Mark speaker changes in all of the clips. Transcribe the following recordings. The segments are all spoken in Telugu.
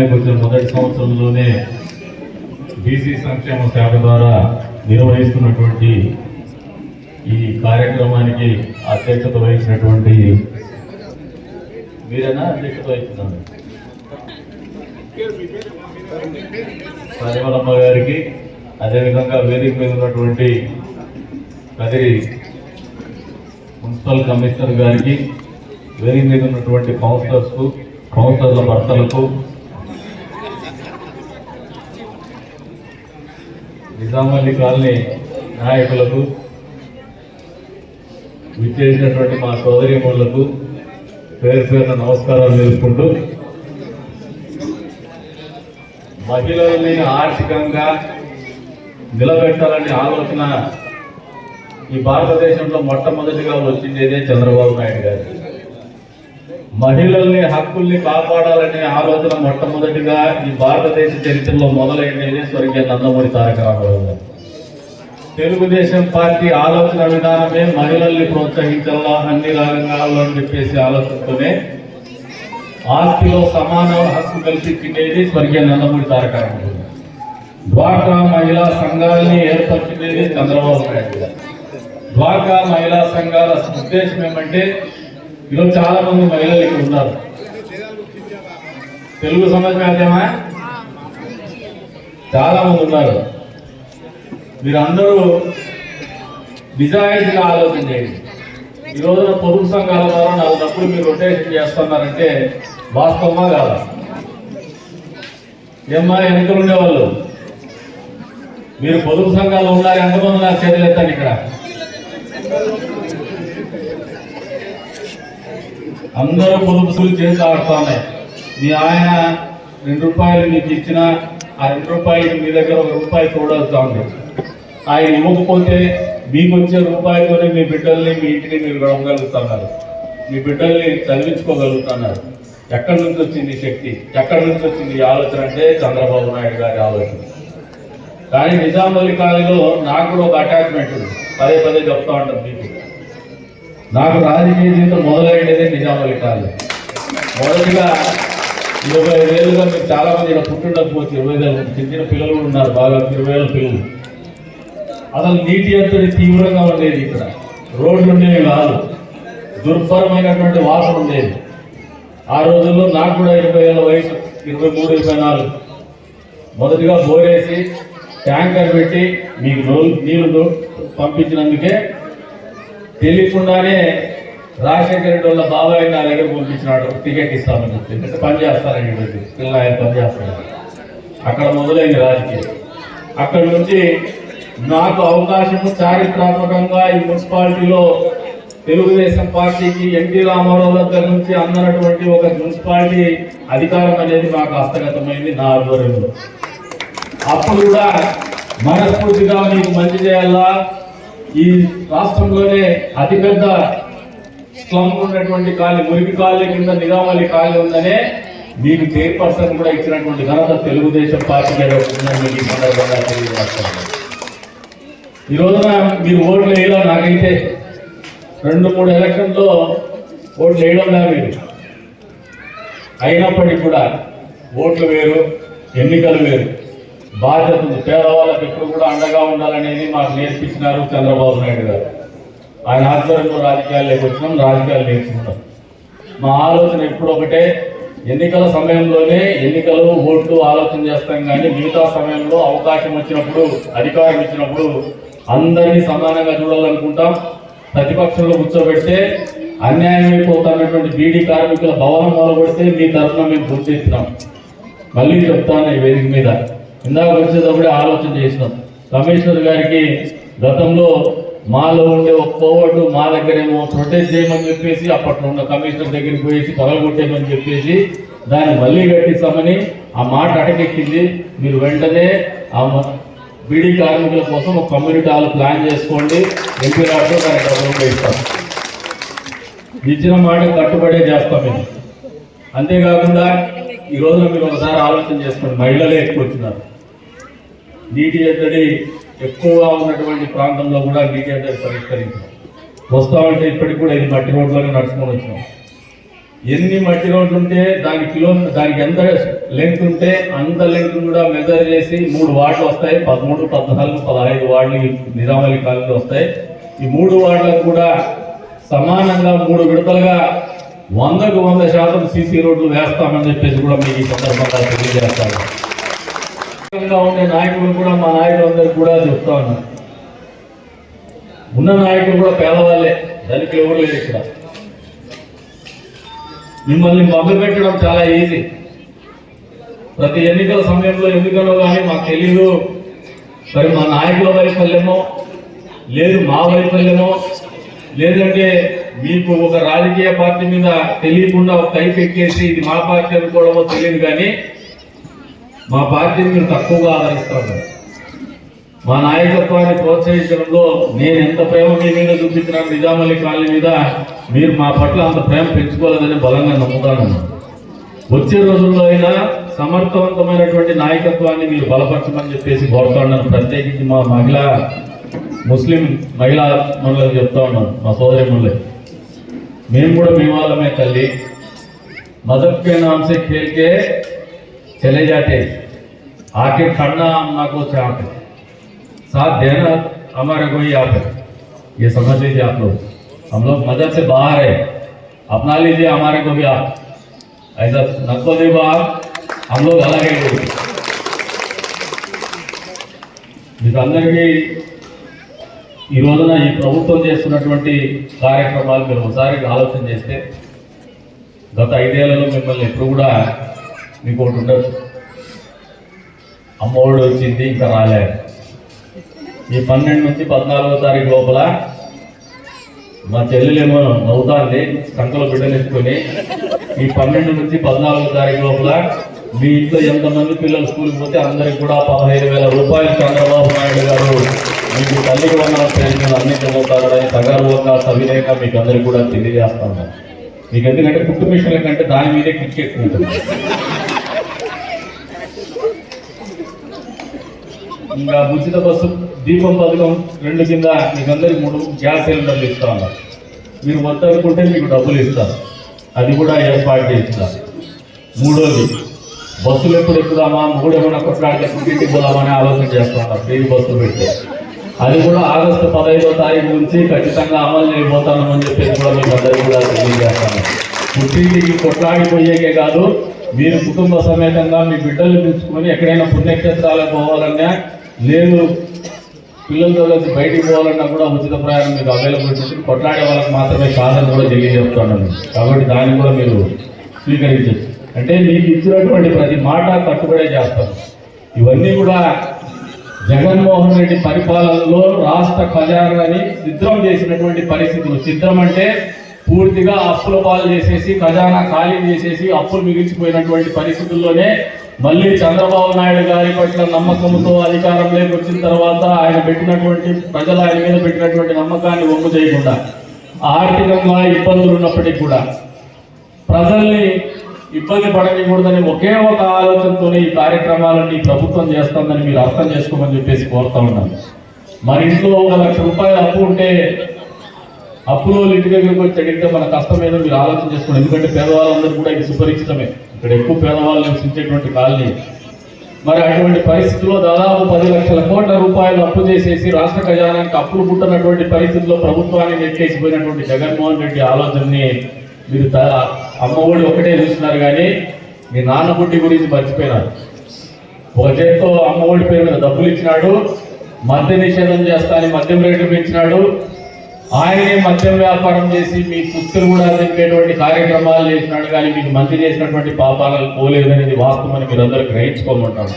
Speaker 1: అధికారంలోకి వచ్చిన మొదటి సంవత్సరంలోనే బీసీ సంక్షేమ శాఖ ద్వారా నిర్వహిస్తున్నటువంటి ఈ కార్యక్రమానికి అధ్యక్షత వహించినటువంటి మీరేనా అధ్యక్షత వహిస్తున్నారు? సజమలమ్మ గారికి అదేవిధంగా వేదిక మీద ఉన్నటువంటి కదిరి మున్సిపల్ కమిషనర్ గారికి వేదిక మీద ఉన్నటువంటి కౌన్సిలర్స్కు కౌన్సిలర్ల భర్తలకు నిజామల్లి కాలనీ నాయకులకు విచ్చేసినటువంటి మా సోదరిమణులకు పేరు పేరున నమస్కారాలు తెలుపుకుంటూ మహిళల్ని ఆర్థికంగా నిలబెట్టాలనే ఆలోచన ఈ భారతదేశంలో మొట్టమొదటిగా వచ్చిందేదే చంద్రబాబు నాయుడు గారు. మహిళల్ని హక్కుల్ని కాపాడాలనే ఆలోచన మొట్టమొదటిగా ఈ భారతదేశ చరిత్రలో మొదలైనది స్వర్గీయ నందమూరి తారక రామారావు గారు తెలుగుదేశం పార్టీ ఆలోచన విధానమే మహిళల్ని ప్రోత్సహించాలా అన్ని రంగాల్లో అని చెప్పేసి ఆలోచనతోనే ఆస్తిలో సమాన హక్కు కల్పించిండేది స్వర్గీయ నందమూరి తారక రామారావు గారు. మహిళా సంఘాలని ఏర్పరిచినది చంద్రబాబు నాయుడు గారు మహిళా సంఘాల ఉద్దేశం ఏమంటే ఈరోజు చాలా మంది మహిళలు ఇక్కడ ఉన్నారు. తెలుగు సమాజ మాధ్యమా? చాలా మంది ఉన్నారు. మీరందరూ నిజాయితీగా ఆలోచన చేయండి. ఈ రోజున పొదుపు సంఘాల ద్వారా నాలుగు డబ్బులు మీరు రొటేషన్ చేస్తున్నారంటే వాస్తవమా కాదా? ఏమ్మా వెనుకలు ఉండేవాళ్ళు? మీరు పొదుపు సంఘాలు ఉన్నారు ఎంతమంది నాకు చర్యలు ఇక్కడ? అందరూ పొదుపులు సులు చేసి మీ ఆయన రెండు రూపాయలు మీకు ఇచ్చిన ఆ రెండు రూపాయలు మీ దగ్గర ఒక రూపాయి చూడాల్సి ఉంది ఆయన ఇవ్వకపోతే మీకు వచ్చే రూపాయలతోనే మీ బిడ్డల్ని మీ ఇంటిని మీరు గడవగలుగుతున్నారు మీ బిడ్డల్ని చదివించుకోగలుగుతున్నారు ఎక్కడి నుంచి వచ్చింది శక్తి? ఎక్కడి నుంచి వచ్చింది ఈ ఆలోచన అంటే చంద్రబాబు నాయుడు గారి ఆలోచన. కానీ నిజాంవల్లి కాలంలో నాకు కూడా ఒక అటాచ్మెంట్ ఉంది. పదే పదే చెప్తా ఉంటాం మీకు. నాకు రాజకీయ జీవితం మొదలైనదే నిజాంవల్లి కాదు. మొదటిగా ఇరవై వేలుగా మీరు చాలా మంది ఇక్కడ పుట్టిండకపోవచ్చు. ఇరవై వేలు చిన్న చిన్న పిల్లలు ఉన్నారు. బాగా ఇరవై వేల పిల్లలు. అసలు నీటి అంతటి తీవ్రంగా ఉండేది ఇక్కడ. రోడ్లు ఉండేవి కాదు. దుర్భరమైనటువంటి వాసన ఉండేది. ఆ రోజుల్లో నాకు కూడా ఇరవై ఏళ్ళ వయసు ఇరవై మూడు ఇరవై నాలుగు. మొదటిగా బోరేసి ట్యాంకర్ పెట్టి మీకు నో- నీళ్ళు పంపించినందుకే తెలియకుండానే రాజశేఖర రెడ్డి వాళ్ళ బాబాయ్ నా దగ్గర పంపించినాడు. టికెట్ ఇస్తామని చెప్పి. అంటే పని చేస్తారని చెప్పి. పిల్లలు ఆయన పని అక్కడ మొదలైంది రాజకీయం. అక్కడ నుంచి నాకు అవకాశము చారిత్రాత్మకంగా ఈ మున్సిపాలిటీలో తెలుగుదేశం పార్టీకి ఎన్టీ రామారావు దగ్గర నుంచి అందనటువంటి ఒక మున్సిపాలిటీ అధికారం అనేది నాకు హస్తగతమైంది నా ఆధ్వర్యంలో. అప్పుడు కూడా మనస్ఫూర్తిగా నీకు మంచి చేయాలా? ఈ రాష్ట్రంలోనే అతిపెద్ద స్లమ్ ఉన్నటువంటి ఖాళీ మురికి ఖాళీ కింద నిజామాలి ఖాళీ ఉందనే మీకు చైర్పర్సన్ కూడా ఇచ్చినటువంటి ఘనత తెలుగుదేశం పార్టీకి ఉందని ఈ సందర్భంగా ఈ రోజున మీరు ఓట్లు వేయడం నాకైతే రెండు మూడు ఎలక్షన్లో ఓట్లు వేయడం మీరు అయినప్పటికీ కూడా ఓట్లు వేరు ఎన్నికలు వేరు. బాధ్యత ఉంది పేదవాళ్ళకి ఎప్పుడు కూడా అండగా ఉండాలనేది మాకు నేర్పించినారు చంద్రబాబు నాయుడు గారు. ఆయన ఆధ్వర్యంలో రాజకీయాల్లోకి వచ్చినాం రాజకీయాలు నేర్చుకున్నాం. మా ఆలోచన ఎప్పుడు ఒకటే ఎన్నికల సమయంలోనే ఎన్నికలు ఓట్లు ఆలోచన చేస్తాం కానీ మిగతా సమయంలో అవకాశం వచ్చినప్పుడు అధికారం ఇచ్చినప్పుడు అందరినీ సమానంగా చూడాలనుకుంటాం. ప్రతిపక్షంలో కూర్చోబెడితే అన్యాయం అయిపోతున్నటువంటి బీడీ కార్మికుల భవనం మొదలుపెడితే మీ తరఫున మేము గుర్తిస్తున్నాం మళ్ళీ చెప్తాను ఈ వేదిక మీద. ఇందాక వచ్చేటప్పుడే ఆలోచన చేసినాం. కమిషనర్ గారికి గతంలో మాలో ఉండే ఒక కోవట్టు మా దగ్గరేమో ప్రొటెక్ట్ చేయమని చెప్పేసి అప్పట్లో ఉన్న కమిషనర్ దగ్గరికి పోయేసి పగలగొట్టేయమని చెప్పేసి దాన్ని మళ్ళీ కట్టిస్తామని ఆ మాట అటకెక్కింది. మీరు వెంటనే ఆ బీడీ కార్మికుల కోసం ఒక కమ్యూనిటీ హాల్ ప్లాన్ చేసుకోండి. ఎంపీ రాష్ట్రం దాన్ని డబ్బులు ఇస్తాం. ఇచ్చిన మాట కట్టుబడే చేస్తాం మేము. అంతేకాకుండా ఈ రోజున మీరు ఒకసారి ఆలోచన చేసుకోండి. మహిళలే ఎక్కువ వచ్చినారు. నీటి ఎద్దడి ఎక్కువగా ఉన్నటువంటి ప్రాంతంలో కూడా నీటి ఎద్దడి పరిష్కరించాం. వస్తామంటే ఇప్పటికి కూడా ఇది మట్టి రోడ్లోనే నడుచుకొని వచ్చినాం. ఎన్ని మట్టి రోడ్లు ఉంటే దాని కిలో దానికి ఎంత లెంగ్త్ ఉంటే అంత లెంగ్త్ కూడా మెజర్ చేసి మూడు వార్డులు వస్తాయి. పదమూడు పద్నాలుగు పదహైదు వార్డులు నిజామాలి కాలంలో వస్తాయి. ఈ మూడు వార్డులకు కూడా సమానంగా మూడు విడతలుగా వందకు వంద శాతం సీసీ రోడ్లు వేస్తామని చెప్పేసి కూడా మీకు ఈ సందర్భంగా తెలియజేస్తాను. ఉండే నాయకులు కూడా మా నాయకులందరూ కూడా చెప్తా ఉన్నారు. ఉన్న నాయకులు కూడా పేదవాళ్ళే దానికి ఎవరు లేరు ఇక్కడ. మిమ్మల్ని పెట్టడం చాలా ఈజీ ప్రతి ఎన్నికల సమయంలో ఎన్నికలో కానీ మాకు తెలీదు. మరి మా నాయకుల వైఫల్యమో లేదు మా వైఫల్యమో లేదంటే మీకు ఒక రాజకీయ పార్టీ మీద తెలియకుండా ఒక కై ఇది మా పార్టీ అనుకోవడమో తెలియదు కానీ మా పార్టీని మీరు తక్కువగా ఆదరిస్తారు మా నాయకత్వాన్ని ప్రోత్సహించడంలో నేను ఎంత ప్రేమ మీ మీద చూపించిన నిజామల్లి కాలనీ మీద మీరు మా పట్ల అంత ప్రేమ పెంచుకోలేదని బలంగా నమ్ముతాను వచ్చే రోజుల్లో అయినా సమర్థవంతమైనటువంటి నాయకత్వాన్ని మీరు బలపరచమని చెప్పేసి కోరుతున్నాను ప్రత్యేకించి మా మహిళా ముస్లిం మహిళా మనులకు చెప్తా ఉన్నాను మా సోదరి మనులే మేము కూడా మీ వాళ్ళమే తల్లి मदद के नाम से खेल के चले जाते आखिर खड़ना अम्मा को चाह पे साथ देना हमारे को ही आप है ये समझ लीजिए आप लोग हम लोग मदद से बाहर है अपना लीजिए हमारे को भी आप ऐसा नको देखो आप हम लोग अलग है लोग మీకు అందరికీ ఈ రోజున ఈ ప్రభుత్వం చేస్తున్నటువంటి కార్యక్రమాలు మీరు ఒకసారి ఆలోచన చేస్తే గత ఐదేళ్లలో మిమ్మల్ని ఎప్పుడు కూడా మీకు ఒకటి ఉండదు అమ్మఒడి వచ్చింది ఇంకా రాలేదు. ఈ పన్నెండు నుంచి పద్నాలుగో తారీఖు లోపల మా చెల్లెలేమో నవ్వుతాంది కంకల బిడ్డనెత్తుకొని ఈ పన్నెండు నుంచి పద్నాలుగో తారీఖు లోపల మీ ఇంట్లో ఎంతమంది పిల్లలు స్కూల్కి పోతే అందరికి కూడా పదహైదు వేల రూపాయలు చంద్రబాబు నాయుడు గారు మీకు తల్లికి వందల పేరు అందించబోతారని సగర్వంగా సవినయంగా మీకు అందరికి కూడా తెలియజేస్తాను మీకు ఎందుకంటే కుట్టు మిషన్ల కంటే దాని మీదే క్రికెట్ ఉంటుంది. ఇంకా ఉచిత బస్సు దీపం పథకం రెండు కింద మీకు అందరికి మూడు గ్యాస్ సిలిండర్లు ఇస్తా ఉన్నారు మీరు వద్దనుకుంటే మీకు డబ్బులు ఇస్తారు అది కూడా ఏర్పాటు చేస్తారు మూడోది బస్సులు ఎప్పుడు ఎక్కుదామా? మూడు ఏమైనా కొట్లాడితే పుట్టింటికి పోదామని ఆలోచన చేస్తా ఫ్రీ బస్సులు పెట్టి. అది కూడా ఆగస్టు పదహైదో తారీఖు నుంచి ఖచ్చితంగా అమలు చేయబోతామని చెప్పేసి కూడా మీకు అందరికీ కూడా తెలియజేస్తాను. పుట్టింటికి కొట్లాడిపోయేకే కాదు మీరు కుటుంబ సమేతంగా మీ బిడ్డలు పిలుచుకొని ఎక్కడైనా పుణ్యక్షేత్రాలకు పోవాలన్నా నేను పిల్లలతో కలిసి బయటికి పోవాలన్నా కూడా ఉచిత ప్రయాణం మీకు అవైలబుల్ ఉంటుంది. కొట్లాడే వాళ్ళకి మాత్రమే కాదని కూడా తెలియజేస్తున్నాను. కాబట్టి దాన్ని కూడా మీరు స్వీకరించచ్చు అంటే మీకు ఇచ్చినటువంటి ప్రతి మాట కట్టుబడే చేస్తాం ఇవన్నీ కూడా జగన్మోహన్ రెడ్డి పరిపాలనలో రాష్ట్ర ఖజానాని సిద్ధం చేసినటువంటి పరిస్థితులు. సిద్ధం అంటే పూర్తిగా అప్పుల పాలు చేసేసి ఖజానా ఖాళీ చేసేసి అప్పులు మిగిల్చిపోయినటువంటి పరిస్థితుల్లోనే మళ్ళీ చంద్రబాబు నాయుడు గారి పట్ల నమ్మకంతో అధికారంలోకి వచ్చిన తర్వాత ఆయన పెట్టినటువంటి ప్రజలు ఆయన మీద పెట్టినటువంటి నమ్మకాన్ని ఒమ్ము చేయకుండా ఆర్థికంగా ఇబ్బందులు ఉన్నప్పటికీ కూడా ప్రజల్ని ఇబ్బంది పడకూడదని ఒకే ఒక ఆలోచనతోనే ఈ కార్యక్రమాలన్నీ ప్రభుత్వం చేస్తుందని మీరు అర్థం చేసుకోమని చెప్పేసి కోరుతా ఉన్నాను. మరి ఇంట్లో ఒక లక్ష రూపాయలు అప్పు ఉంటే అప్పులో ఇంటి దగ్గరకు వచ్చి అడిగితే మన కష్టం ఏదో మీరు ఆలోచన చేసుకోండి. ఎందుకంటే పేదవాళ్ళందరూ కూడా ఇది సుపరిచితమే. ఇక్కడ ఎక్కువ పేదవాళ్ళు నివసించేటువంటి కాలనీ. మరి అటువంటి పరిస్థితుల్లో దాదాపు పది లక్షల కోట్ల రూపాయలు అప్పు చేసేసి రాష్ట్ర ఖజానానికి అప్పులు పుట్టినటువంటి పరిస్థితుల్లో ప్రభుత్వాన్ని నెట్టేసిపోయినటువంటి జగన్మోహన్ రెడ్డి ఆలోచనని మీరు త- అమ్మఒడి ఒకటే చూస్తున్నారు కానీ మీ నాన్న బుడ్డి గురించి మర్చిపోయినారు. ఒక చేత్తో అమ్మఒడి పేరు మీద డబ్బులు ఇచ్చినాడు మద్య నిషేధం చేస్తా అని మద్యం రేట్లు పెంచినాడు ఆయనే మద్యం వ్యాపారం చేసి మీ పుత్రులు కూడా చెప్పేటువంటి కార్యక్రమాలు చేసినాడు కానీ మీకు మంచి చేసినటువంటి పాపాలను పోలేదు అనేది వాస్తవమని మీరు అందరూ గ్రహించుకోమంటారు.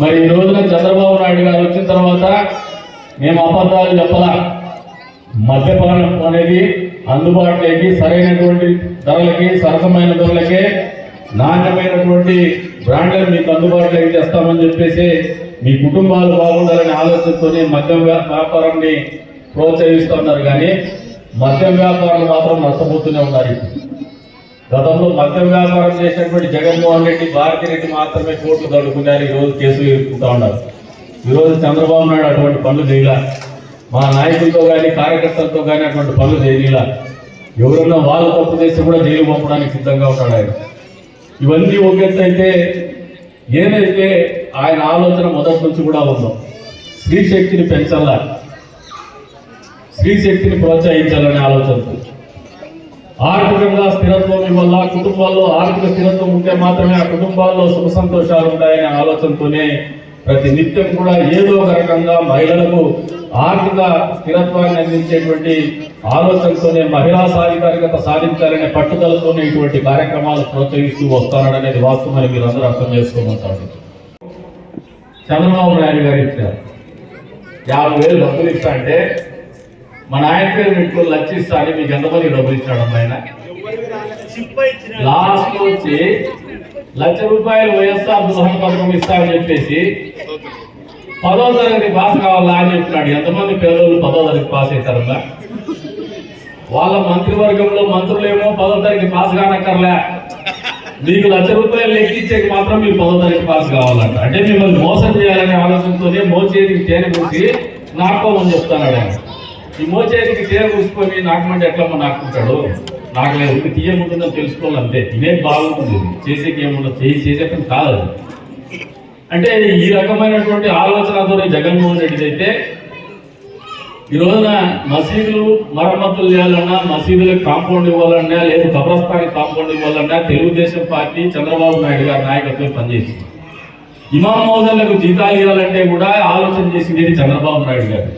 Speaker 1: మరి ఈ రోజున చంద్రబాబు నాయుడు గారు వచ్చిన తర్వాత మేము అబద్ధాలు చెప్పలా. మద్యపానం అనేది అందుబాటులోకి సరైనటువంటి ధరలకి సరసమైన ధరలకే నాణ్యమైనటువంటి బ్రాండ్లను మీకు అందుబాటులోకి తెస్తామని చెప్పేసి మీ కుటుంబాలు బాగుండాలనే ఆలోచనతోనే మద్యం వ్యాపారాన్ని ప్రోత్సహిస్తున్నారు కానీ మద్యం వ్యాపారం మాత్రం నష్టపోతూనే ఉన్నారు. గతంలో మద్యం వ్యాపారం చేసినటువంటి జగన్మోహన్ రెడ్డి భారతి రెడ్డి మాత్రమే కోర్టు తడుకున్నారు ఈ రోజు కేసులు ఎదుర్కొంటా ఉన్నారు. ఈరోజు చంద్రబాబు నాయుడు అటువంటి పనులు చేయలే. మా నాయకులతో కానీ కార్యకర్తలతో కానీ అటువంటి పనులు చేయలే ఎవరన్నా వాళ్ళు తప్పు చేస్తే కూడా జైలు పంపడానికి సిద్ధంగా ఉన్నాడు ఆయన. ఇవన్నీ ఒక అయితే ఏదైతే ఆయన ఆలోచన మొదటి నుంచి కూడా ఉందో స్త్రీ శక్తిని పెంచాలా స్త్రీ శక్తిని ప్రోత్సహించాలనే ఆలోచనతో ఆర్థికంగా స్థిరత్వం ఇవ్వాల? కుటుంబాల్లో ఆర్థిక స్థిరత్వం ఉంటే మాత్రమే ఆ కుటుంబాల్లో సుఖ సంతోషాలు ఉంటాయనే ఆలోచనతోనే ప్రతి నిత్యం కూడా ఏదో ఒక రకంగా మహిళలకు ఆర్థిక స్థిరత్వాన్ని అందించేటువంటి ఆలోచనతోనే మహిళా సాధికారికత సాధించాలనే పట్టుదలతోనే ఇటువంటి కార్యక్రమాలు ప్రోత్సహిస్తూ వస్తాననేది వాస్తవమని మీరు అందరూ అర్థం చేసుకోమంటారు. చంద్రబాబు నాయుడు గారు ఇచ్చారు. యాభై వేలు డబ్బులు ఇస్తా అంటే మన ఆయన పేరు పెట్టుకుని లచ్చిస్తా అని మీకు ఎంతమంది డబ్బులు ఇచ్చాడు ఆయన? లాస్ట్ వచ్చి లక్ష రూపాయలు వైఎస్ఆర్ గృహ పథకం ఇస్తామని చెప్పేసి పదో తరగతి పాస్ కావాలా అని చెప్పినాడు. ఎంతమంది పిల్లలు పదో తరగతి పాస్ అవుతారన్నా వాళ్ళ మంత్రివర్గంలో మంత్రులేమో పదో తరగతి పాస్ కానక్కర్లే. మీకు లక్ష రూపాయలు లెక్కించేకి మాత్రం మీరు పదో తరగతి పాస్ కావాలంట. అంటే మిమ్మల్ని మోసం చేయాలనే ఆలోచనతోనే మోచేది తేనె పూసి నాకోమని చెప్తాను ఆయన. ఈ మోచేతికి తేనె పూసుకొని నాకమంటే ఎట్లమ్మ నాకుంటాడు నాకు లేదు ఇది తీయముంటుందని తెలుసుకోవాలి అంతే. తినేది బాగుంటుంది. చేసేకి ఏముండదు. చేసి చేసేటప్పుడు కాదు అంటే ఈ రకమైనటువంటి ఆలోచనతో జగన్మోహన్ రెడ్డి అయితే ఈ రోజున మసీదులు మరమ్మతులు చేయాలన్నా మసీదులకు కాంపౌండ్ ఇవ్వాలన్నా లేదు కబ్రస్థానికి కాంపౌండ్ ఇవ్వాలన్నా తెలుగుదేశం పార్టీ చంద్రబాబు నాయుడు గారి నాయకత్వం పనిచేసింది. ఇమాం మౌజన్లకు జీతాలు ఇవ్వాలంటే కూడా ఆలోచన చేసింది చంద్రబాబు నాయుడు గారు?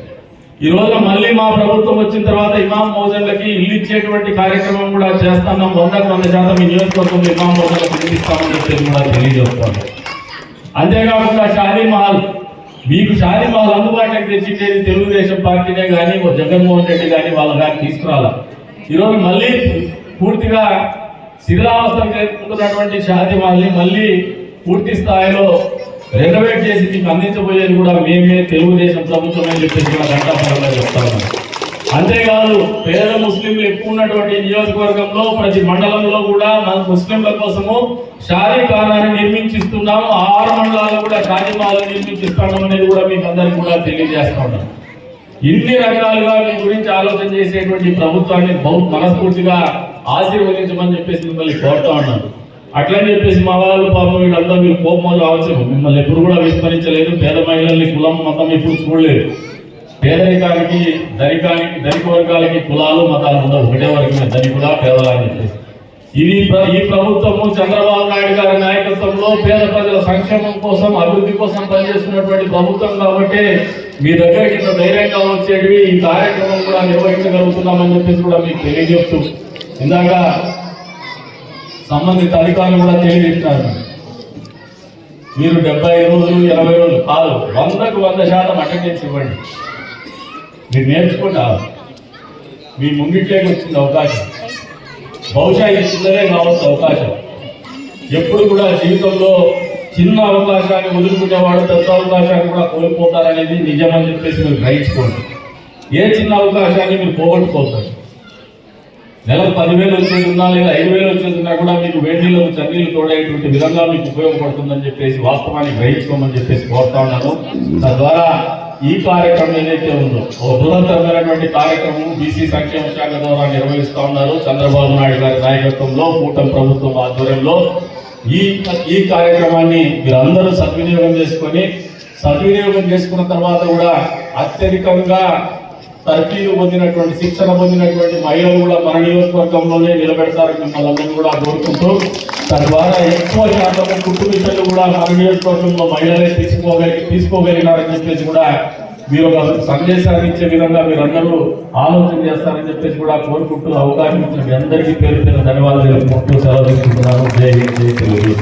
Speaker 1: ఈ రోజున మళ్ళీ మా ప్రభుత్వం వచ్చిన తర్వాత ఇమాం మౌజన్లకి ఇల్లు ఇచ్చేటువంటి కార్యక్రమం కూడా చేస్తున్నాం. వందకు వంద శాతం ఈ నియోజకవర్గంలో ఇమాం మౌజన్లకు ఇల్లు ఇస్తామని చెప్పేసి కూడా తెలియజేస్తాను అంతేకాకుండా షాదీ మహల్ మీకు షాదీ మహల్ అందుబాటులోకి తెచ్చిచ్చేది తెలుగుదేశం పార్టీనే కానీ జగన్మోహన్ రెడ్డి కానీ వాళ్ళ కానీ తీసుకురాలా. ఈరోజు మళ్ళీ పూర్తిగా శిథిలావస్థకు చేరుకుంటున్నటువంటి షాదీ మహల్ని మళ్ళీ పూర్తి స్థాయిలో రెనోవేట్ చేసి మీకు అందించబోయేది కూడా మేమే తెలుగుదేశం ప్రభుత్వం అని చెప్పేసి కూడా ఘంటాపరంగా చెప్తాను అంతేకాదు పేద ముస్లింలు ఎక్కువ ఉన్నటువంటి నియోజకవర్గంలో ప్రతి మండలంలో కూడా మన ముస్లింల కోసము షారీఖానాన్ని నిర్మించిస్తున్నాము. ఆరు మండలాలు కూడా షాదీ నిర్మించిస్తాము అనేది కూడా మీకు అందరికీ కూడా తెలియజేస్తున్నాం ఇన్ని రకాలుగా మీ గురించి ఆలోచన చేసేటువంటి ప్రభుత్వాన్ని బహు మనస్ఫూర్తిగా ఆశీర్వదించమని చెప్పేసి మిమ్మల్ని కోరుతా ఉన్నాను. అట్లని చెప్పేసి మా వాళ్ళు పాపం వీళ్ళంతా మీరు కోపం రావచ్చు మిమ్మల్ని ఎప్పుడు కూడా విస్మరించలేదు. పేద మహిళల్ని కులం మతం ఎప్పుడు చూడలేదు. పేదరికానికి ధనికానికి ధనిక వర్గాలకి కులాలు మతాలు ఉండవు. ఒకటే వర్గమే ధనికులా పేదలా అని చెప్పేసి. ఇది ఈ ప్రభుత్వము చంద్రబాబు నాయుడు గారి నాయకత్వంలో పేద ప్రజల సంక్షేమం కోసం అభివృద్ధి కోసం పనిచేస్తున్నటువంటి ప్రభుత్వం కాబట్టి మీ దగ్గరికి ఇంత ధైర్యంగా వచ్చేటివి ఈ కార్యక్రమం కూడా నిర్వహించగలుగుతున్నామని చెప్పేసి కూడా మీకు తెలియజేస్తూ. ఇందాక సంబంధిత అధికారులు కూడా తెలియజెప్పారు మీరు డెబ్బై రోజులు ఎనభై రోజులు కాదు వందకు వంద శాతం అటెండెన్స్ ఇవ్వండి. మీరు నేర్చుకుంటారు. మీ ముంగిట్లోకి వచ్చింది అవకాశం. బహుశా ఇది చిన్నదే కావచ్చు అవకాశం. ఎప్పుడు కూడా జీవితంలో చిన్న అవకాశాన్ని వదులుకునేవాడు పెద్ద అవకాశాన్ని కూడా కోల్పోతారనేది నిజమని చెప్పేసి మీరు గ్రహించుకోండి. ఏ చిన్న అవకాశాన్ని మీరు పోగొట్టుకోకండి నెలకు పదివేలు వచ్చేది ఉన్నా లేదా ఐదు వేలు వచ్చేది ఉన్నా కూడా మీకు వేడిలో చన్నీళ్ళు తోడేటువంటి విధంగా మీకు ఉపయోగపడుతుందని చెప్పేసి వాస్తవాన్ని గ్రహించుకోమని చెప్పేసి కోరుతా ఉన్నాను. తద్వారా ఈ కార్యక్రమం ఏదైతే ఉందో ఒక బృహత్తరమైనటువంటి కార్యక్రమం బీసీ సంక్షేమ శాఖ ద్వారా నిర్వహిస్తా ఉన్నారు. చంద్రబాబు నాయుడు గారి నాయకత్వంలో కూటమి ప్రభుత్వం ఆధ్వర్యంలో ఈ ఈ కార్యక్రమాన్ని మీరందరూ సద్వినియోగం చేసుకొని సద్వినియోగం చేసుకున్న తర్వాత కూడా అత్యధికంగా తర్ఫీదు పొందినటువంటి శిక్షణ పొందినటువంటి మహిళలు కూడా మన నియోజకవర్గంలోనే నిలబెడతారని మిమ్మల్ని అందరూ కూడా కోరుకుంటూ తద్వారా ఎక్కువ శాతం కుటుంబీషన్లు కూడా మన నియోజకవర్గంలో మహిళలే తీసుకోగలిగి తీసుకోగలిగినారని చెప్పేసి కూడా మీరు ఒక సందేశాన్ని ఇచ్చే విధంగా మీరందరూ ఆలోచన చేస్తారని చెప్పేసి కూడా కోరుకుంటూ అవకాశం ఇచ్చిన మీ అందరికీ పేరు పేరు ధన్యవాదాలు. తెలుపుకుంటూ సెలవు తీసుకుంటున్నాను. జై జై తెలుగు.